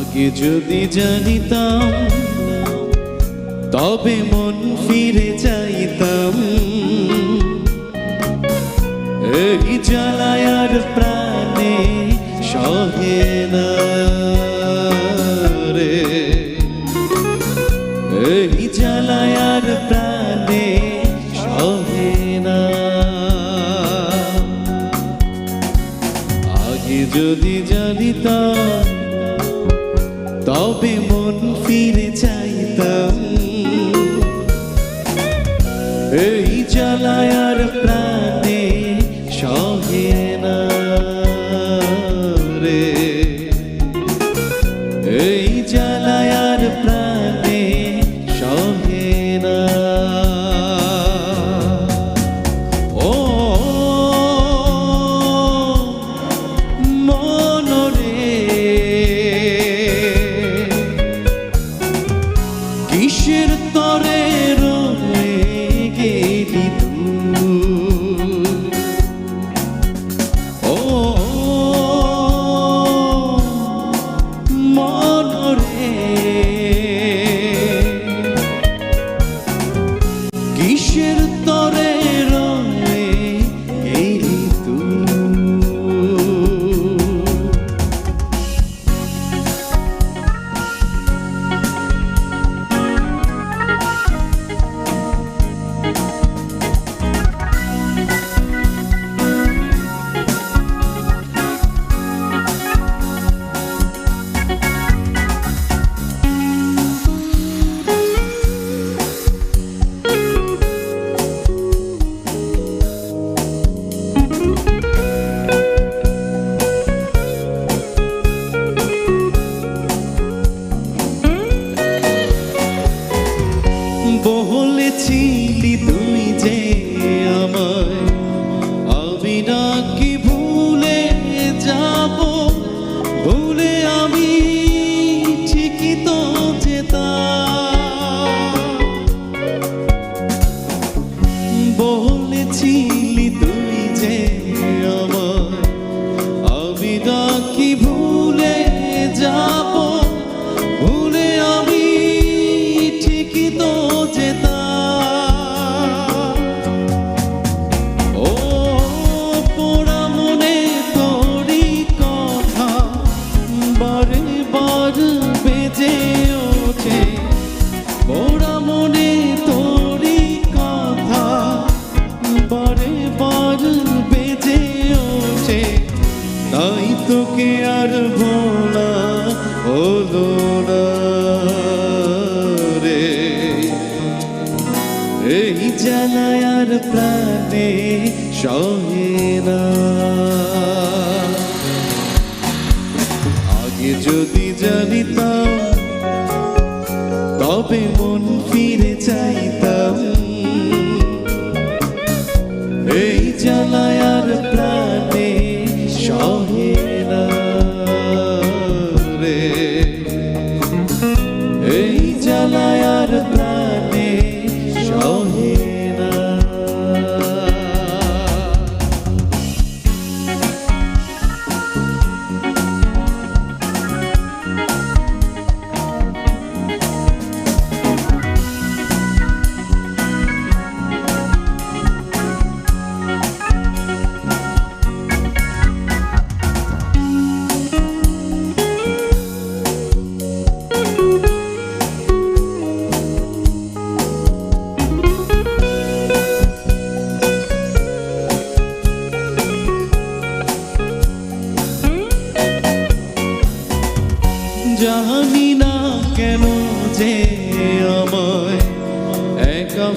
আগে যদি জানিতাম, তবে মন ফিরে চাইতাম। এই জ্বালায়ার প্রাণে সহে না রে। এই জ্বালায়ার প্রাণে সহে না। আগে যদি জানিতাম তবে মন ফিরে চাইতাম। এই জ্বালায়ার প্রাণে কিসের বলেছিলি তুই যে আমার। আমি নাকি ভুলে যাব ভুলে আমি ঠিকই তো যেতাম। রে। এই জ্বালায়ার প্রাণে সহে না। আগে যদি জানিতাম, তবে মন ফিরে চাইতাম। এই জ্বালায়ার প্রাণে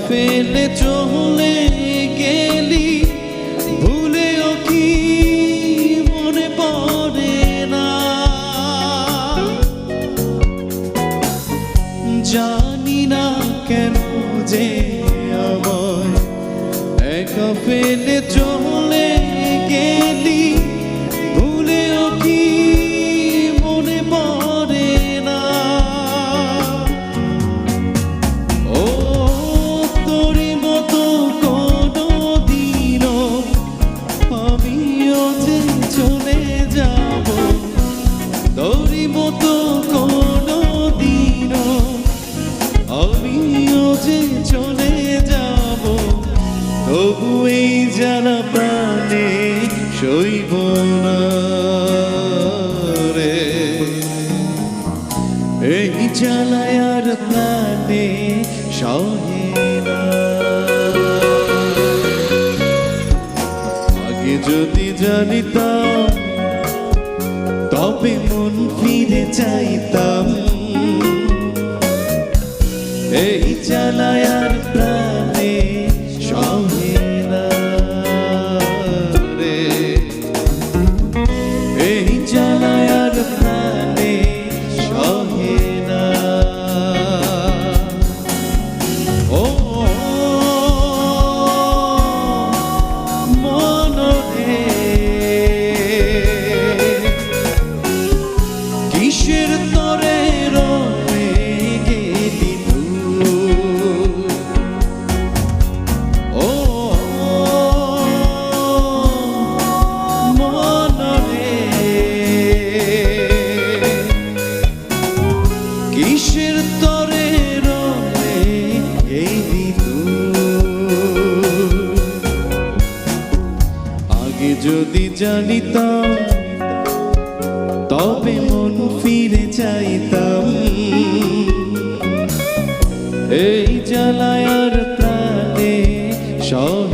ফেলে চলে গেলি, ভুলেও কি মনে পড়ে না? জানি না কেন যে আমার একা ফেলে চলে জানিতাম তবে মন ফিরে চাইতাম। এই চালায়ার ফিরে চাইতাম। এই জ্বালায়ার প্রাণে সব